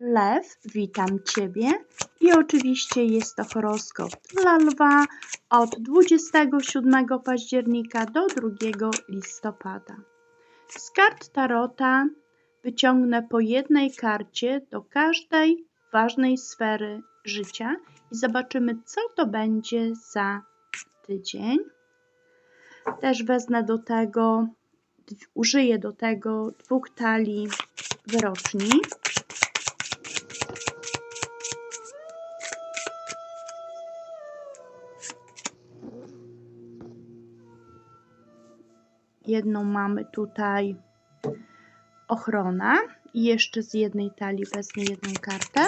Lew, witam Ciebie. I oczywiście jest to horoskop dla lwa od 27 października do 2 listopada. Z kart Tarota wyciągnę po jednej karcie do każdej ważnej sfery życia i zobaczymy, co to będzie za tydzień. Też wezmę do tego, użyję do tego dwóch talii wyroczni. Jedną mamy tutaj ochrona i jeszcze z jednej talii wezmę jedną kartę.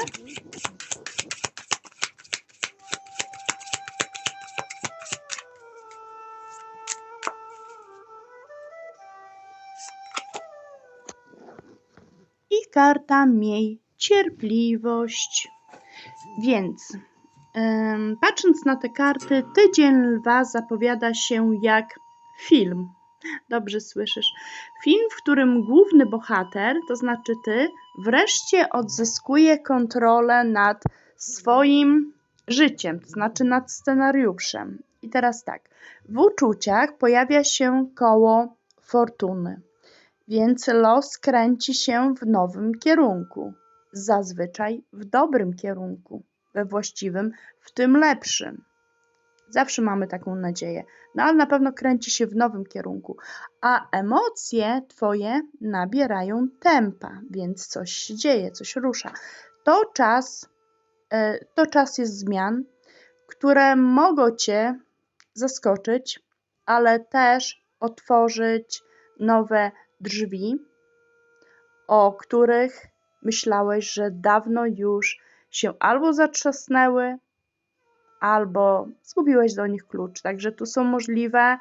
I karta miej cierpliwość. Więc patrząc na te karty, tydzień lwa zapowiada się jak film Dobrze słyszysz. Film, w którym główny bohater, to znaczy ty, wreszcie odzyskuje kontrolę nad swoim życiem, to znaczy nad scenariuszem. I teraz tak. W uczuciach pojawia się koło fortuny, więc los kręci się w nowym kierunku, zazwyczaj w dobrym kierunku, we właściwym, w tym lepszym. Zawsze mamy taką nadzieję. No ale na pewno kręci się w nowym kierunku. A emocje Twoje nabierają tempa, więc coś się dzieje, coś rusza. To czas, e, to czas jest zmian, które mogą Cię zaskoczyć, ale też otworzyć nowe drzwi, o których myślałeś, że dawno już się albo zatrzasnęły, albo zgubiłeś do nich klucz. Także tu są możliwe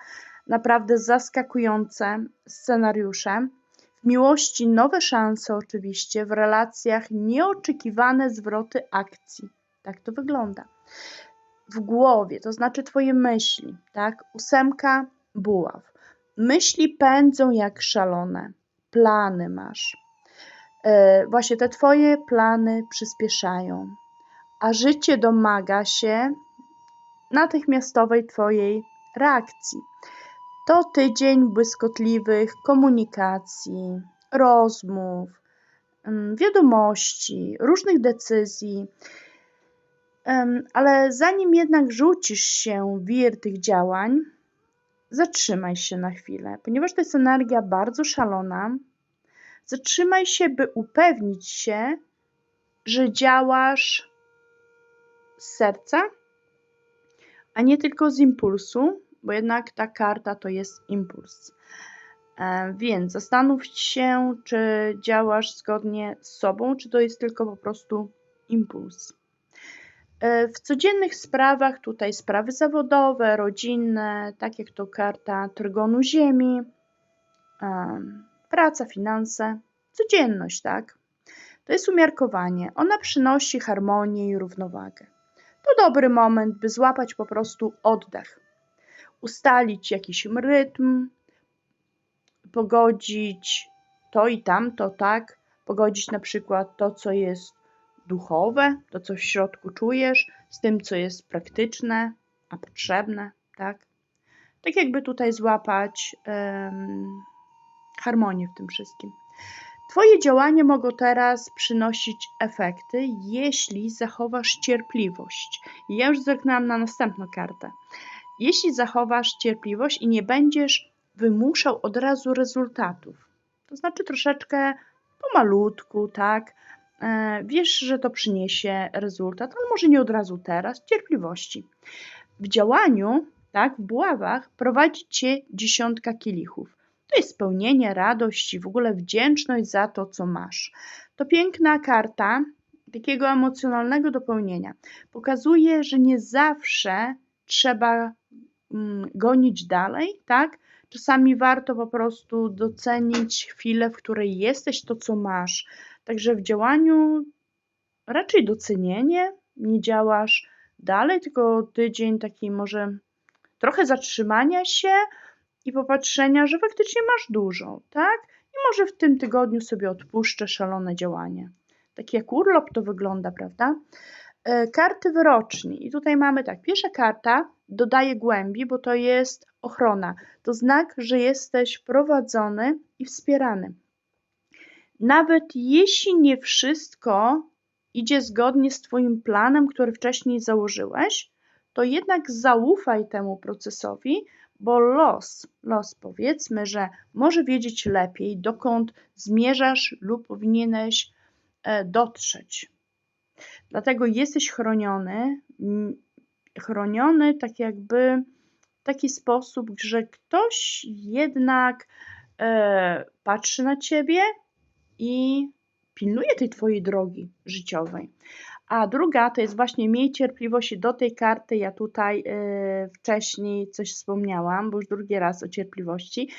naprawdę zaskakujące scenariusze. W miłości nowe szanse, oczywiście, w relacjach nieoczekiwane zwroty akcji. Tak to wygląda. W głowie, to znaczy Twoje myśli, tak? Ósemka buław. Myśli pędzą jak szalone. Plany masz. Yy, właśnie te Twoje plany przyspieszają, a życie domaga się natychmiastowej Twojej reakcji. To tydzień błyskotliwych komunikacji, rozmów, mm, wiadomości, różnych decyzji. Ale zanim jednak rzucisz się w wir tych działań, zatrzymaj się na chwilę, ponieważ to jest energia bardzo szalona. Zatrzymaj się, by upewnić się, że działasz z serca a nie tylko z impulsu, bo jednak ta karta to jest impuls. E, więc zastanów się, czy działasz zgodnie z sobą, czy to jest tylko po prostu impuls. E, w codziennych sprawach, tutaj sprawy zawodowe, rodzinne, tak jak to karta Trygonu Ziemi, e, praca, finanse, codzienność, tak? To jest umiarkowanie. Ona przynosi harmonię i równowagę to dobry moment, by złapać po prostu oddech, ustalić jakiś rytm, pogodzić to i tamto, tak? Pogodzić na przykład to, co jest duchowe, to, co w środku czujesz, z tym, co jest praktyczne, a potrzebne, tak? Tak jakby tutaj złapać um, harmonię w tym wszystkim. Twoje działania mogą teraz przynosić efekty, jeśli zachowasz cierpliwość. Ja już zerknęłam na następną kartę. Jeśli zachowasz cierpliwość i nie będziesz wymuszał od razu rezultatów, to znaczy troszeczkę pomalutku, tak? E, wiesz, że to przyniesie rezultat, ale może nie od razu teraz, cierpliwości. W działaniu, tak, w buławach prowadzi cię dziesiątka kielichów. To jest spełnienie, radość i w ogóle wdzięczność za to, co masz. To piękna karta takiego emocjonalnego dopełnienia. Pokazuje, że nie zawsze trzeba mm, gonić dalej, tak? Czasami warto po prostu docenić chwilę, w której jesteś, to co masz. Także w działaniu raczej docenienie, nie działasz dalej, tylko tydzień taki może trochę zatrzymania się, i popatrzenia, że faktycznie masz dużo, tak? I może w tym tygodniu sobie odpuszczę szalone działanie. taki jak urlop to wygląda, prawda? E, karty wyroczni. I tutaj mamy tak, pierwsza karta dodaje głębi, bo to jest ochrona. To znak, że jesteś prowadzony i wspierany. Nawet jeśli nie wszystko idzie zgodnie z Twoim planem, który wcześniej założyłeś, to jednak zaufaj temu procesowi, bo los, los powiedzmy, że może wiedzieć lepiej, dokąd zmierzasz lub powinieneś e, dotrzeć. Dlatego jesteś chroniony, chroniony tak jakby w taki sposób, że ktoś jednak e, patrzy na ciebie i pilnuje tej twojej drogi życiowej. A druga to jest właśnie miej cierpliwość do tej karty. Ja tutaj y, wcześniej coś wspomniałam, bo już drugi raz o cierpliwości.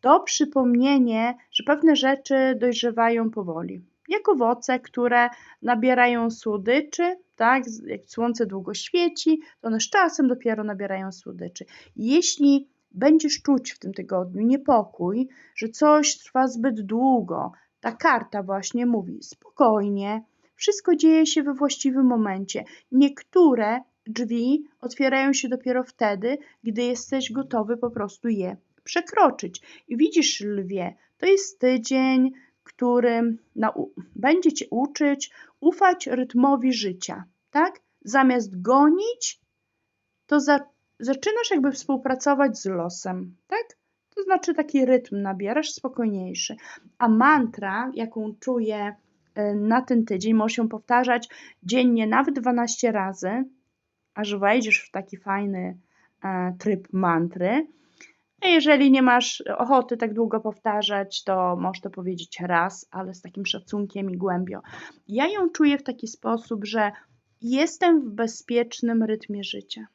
To przypomnienie, że pewne rzeczy dojrzewają powoli. Jak owoce, które nabierają słodyczy, tak, jak słońce długo świeci, to one z czasem dopiero nabierają słodyczy. Jeśli będziesz czuć w tym tygodniu niepokój, że coś trwa zbyt długo, ta karta właśnie mówi spokojnie, wszystko dzieje się we właściwym momencie. Niektóre drzwi otwierają się dopiero wtedy, gdy jesteś gotowy po prostu je przekroczyć. I widzisz, lwie, to jest tydzień, który będzie cię uczyć ufać rytmowi życia, tak? Zamiast gonić, to za zaczynasz jakby współpracować z losem, tak? To znaczy taki rytm nabierasz spokojniejszy. A mantra, jaką czuję na ten tydzień, możesz ją powtarzać dziennie nawet 12 razy, aż wejdziesz w taki fajny e, tryb mantry. A jeżeli nie masz ochoty tak długo powtarzać, to możesz to powiedzieć raz, ale z takim szacunkiem i głębią. Ja ją czuję w taki sposób, że jestem w bezpiecznym rytmie życia.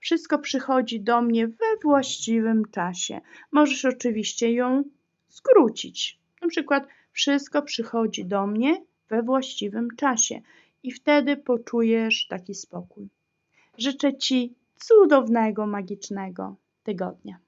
Wszystko przychodzi do mnie we właściwym czasie. Możesz oczywiście ją skrócić. Na przykład wszystko przychodzi do mnie we właściwym czasie i wtedy poczujesz taki spokój. Życzę Ci cudownego, magicznego tygodnia.